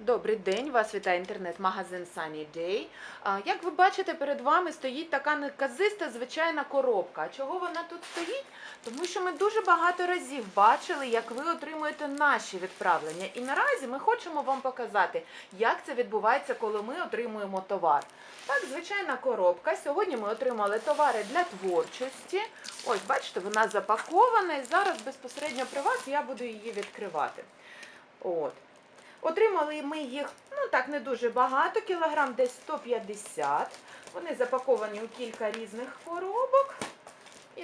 Добрий день, вас вітає інтернет-магазин Sunny Day. Як ви бачите, перед вами стоїть така неказиста звичайна коробка. Чого вона тут стоїть? Тому що ми дуже багато разів бачили, як ви отримуєте наші відправлення. І наразі ми хочемо вам показати, як це відбувається, коли ми отримуємо товар. Так, звичайна коробка. Сьогодні ми отримали товари для творчості. Ось, бачите, вона запакована, і зараз безпосередньо при вас я буду її відкривати. От. Отримали ми їх, ну так, не дуже багато, кілограм десь 150. Вони запаковані у кілька різних коробок.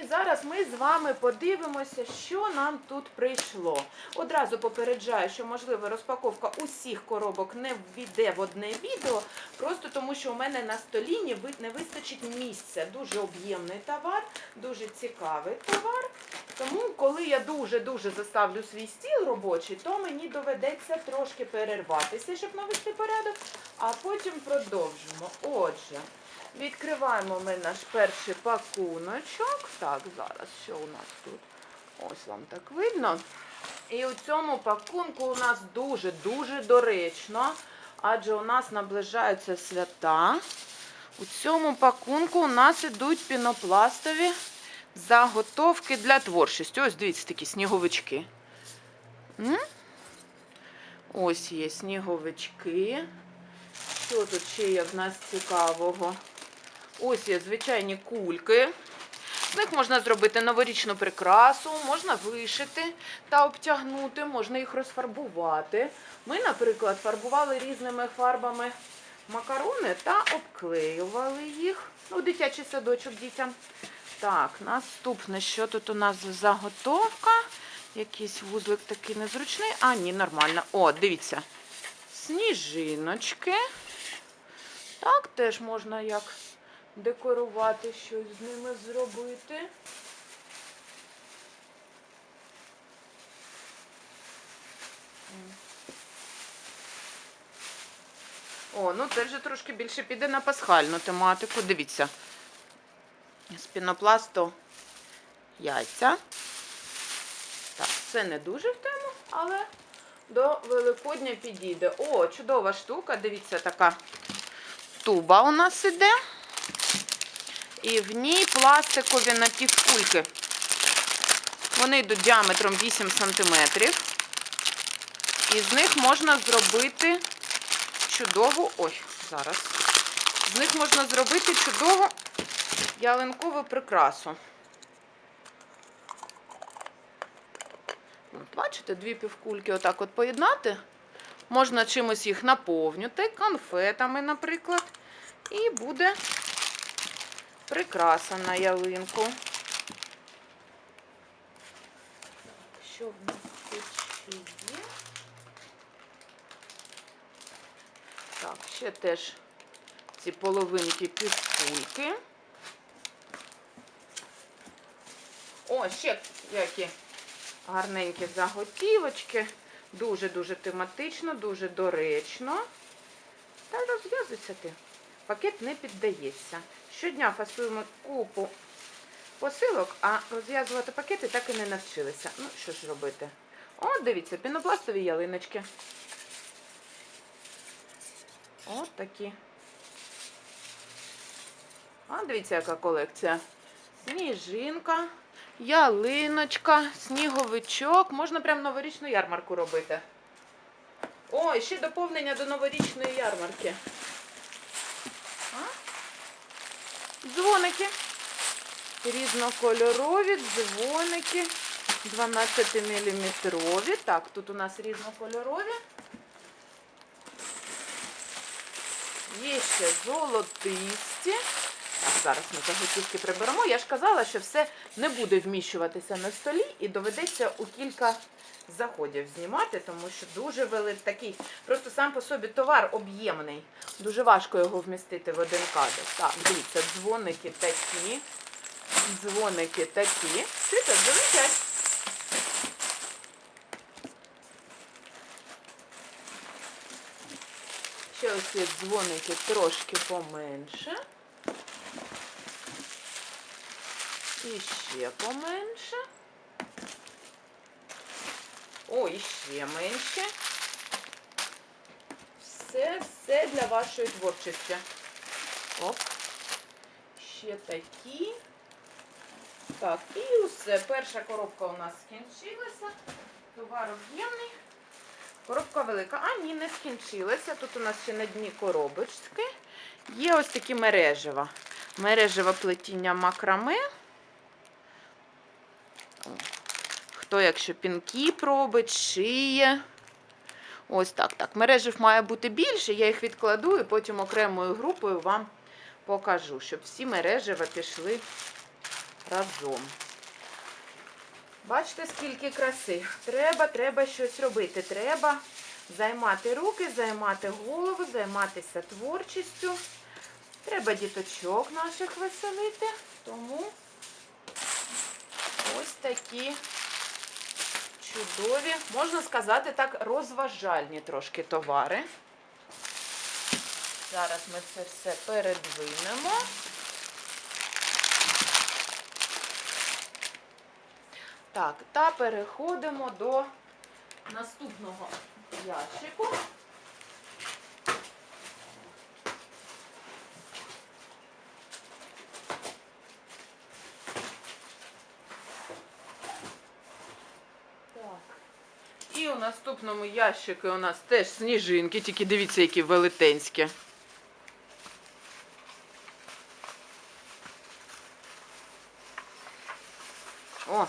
І зараз ми з вами подивимося, що нам тут прийшло. Одразу попереджаю, що можливо розпаковка усіх коробок не ввійде в одне відео, просто тому що у мене на столі не вистачить місця. Дуже об'ємний товар, дуже цікавий товар. Тому, коли я дуже-дуже заставлю свій стіл робочий, то мені доведеться трошки перерватися, щоб навести порядок, а потім продовжимо. Отже, відкриваємо ми наш перший пакуночок. Так, зараз що у нас тут? Ось вам так видно. І у цьому пакунку у нас дуже-дуже доречно, адже у нас наближаються свята. У цьому пакунку у нас ідуть пінопластові заготовки для творчості. Ось дивіться такі сніговички. М? Ось є сніговички. Що тут ще є в нас цікавого? Ось є звичайні кульки. З них можна зробити новорічну прикрасу, можна вишити та обтягнути, можна їх розфарбувати. Ми, наприклад, фарбували різними фарбами макарони та обклеювали їх. Ну, дитячий садочок дітям. Так, наступне, що тут у нас заготовка? Якийсь вузлик такий незручний. А, ні, нормально. О, дивіться. Сніжиночки. Так, теж можна як декорувати щось з ними зробити. О, ну це вже трошки більше піде на пасхальну тематику. Дивіться. З пінопласту яйця. Так, це не дуже в тему, але до Великодня підійде. О, чудова штука. Дивіться, така туба у нас іде. І в ній пластикові напівкульки. Вони йдуть діаметром 8 см. І з них можна зробити чудову. Ой, зараз. З них можна зробити чудову ялинкову прикрасу. От, бачите, дві півкульки отак от поєднати. Можна чимось їх наповнювати, конфетами, наприклад. І буде прикраса на ялинку. Що в нас тут ще є? Так, ще теж ці половинки півкульки. О, ще які гарненькі заготівочки. Дуже-дуже тематично, дуже доречно. Та розв'язуйся ти. Пакет не піддається. Щодня фасуємо купу посилок, а розв'язувати пакети так і не навчилися. Ну, що ж робити? О, дивіться, пінопластові ялиночки. От такі. А, дивіться, яка колекція. Сніжинка, ялиночка, сніговичок. Можна прям новорічну ярмарку робити. О, ще доповнення до новорічної ярмарки. А? Дзвоники. Різнокольорові дзвоники. 12 мм. Так, тут у нас різнокольорові. Є ще золотисті. Зараз ми заготівки приберемо. Я ж казала, що все не буде вміщуватися на столі і доведеться у кілька заходів знімати, тому що дуже великий такий, просто сам по собі товар об'ємний. Дуже важко його вмістити в один кадр. Так, дивіться, дзвоники такі, дзвоники такі. Світа, долетять. Ще ось є дзвоники трошки поменше. І ще поменше. О, і ще менше. Це все для вашої творчості. Оп. Ще такі. Так, і усе. Перша коробка у нас скінчилася. Товар об'ємний. Коробка велика. А, ні, не скінчилася. Тут у нас ще на дні коробочки. Є ось такі мережева. Мережеве плетіння макраме. О, Хто, якщо пінки пробить, шиє. Ось так. Так, мережів має бути більше, я їх відкладу і потім окремою групою вам покажу, щоб всі мережева пішли разом. Бачите, скільки краси. Треба, треба щось робити. Треба займати руки, займати голову, займатися творчістю. Треба діточок наших веселити. Тому ось такі чудові, можна сказати так, розважальні трошки товари. Зараз ми це все передвинемо. Так, та переходимо до наступного ящику. Наступному ящику у нас теж сніжинки, тільки дивіться, які велетенські. О,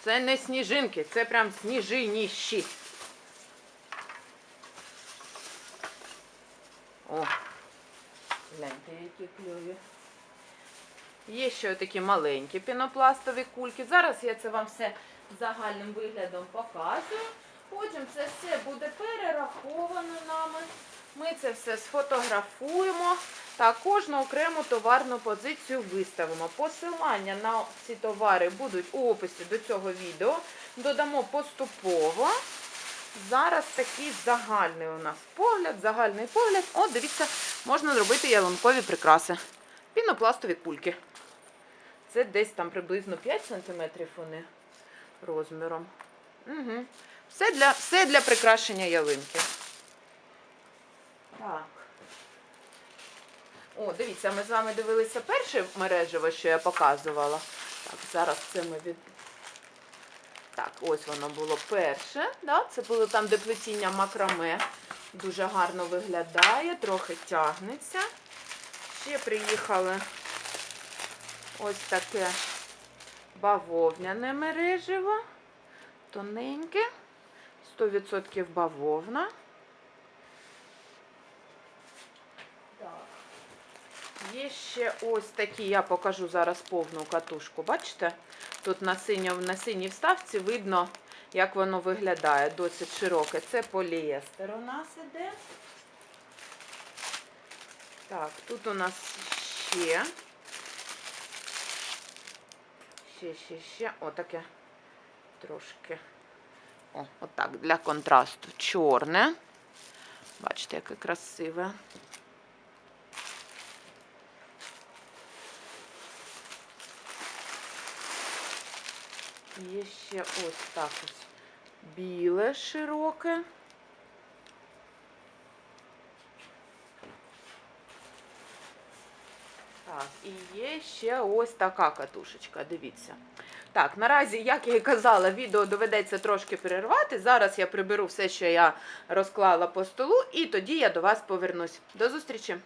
це не сніжинки, це прям сніжиніші. О, гляньте, які кльові. Є ще такі маленькі пінопластові кульки. Зараз я це вам все загальним виглядом показую. Потім це все буде перераховано нами. Ми це все сфотографуємо та кожну окрему товарну позицію виставимо. Посилання на ці товари будуть у описі до цього відео. Додамо поступово. Зараз такий загальний у нас погляд, загальний погляд. О, дивіться, можна зробити ялинкові прикраси. Пінопластові кульки. Це десь там приблизно 5 см вони розміром. Угу. Все, для, все для прикрашення ялинки. Так. О, дивіться, ми з вами дивилися перше мережево, що я показувала. Так, зараз це ми від. Так, ось воно було перше. Да? Це було там, де плетіння макраме. Дуже гарно виглядає, трохи тягнеться. Ще приїхали ось таке бавовняне мережево. Тоненьке. 100% бавовна. Є ще ось такі, я покажу зараз повну катушку. Бачите? Тут на, синьо, на синій вставці видно, як воно виглядає. Досить широке. Це поліестер у нас іде. Так, тут у нас ще. Ще, ще, ще. Отаке трошки. О, отак, для контрасту. Чорне. Бачите, яке красиве. Є ще ось так ось біле широке. Так, і є ще ось така катушечка, дивіться. Так, наразі, як я і казала, відео доведеться трошки перервати. Зараз я приберу все, що я розклала по столу, і тоді я до вас повернусь. До зустрічі!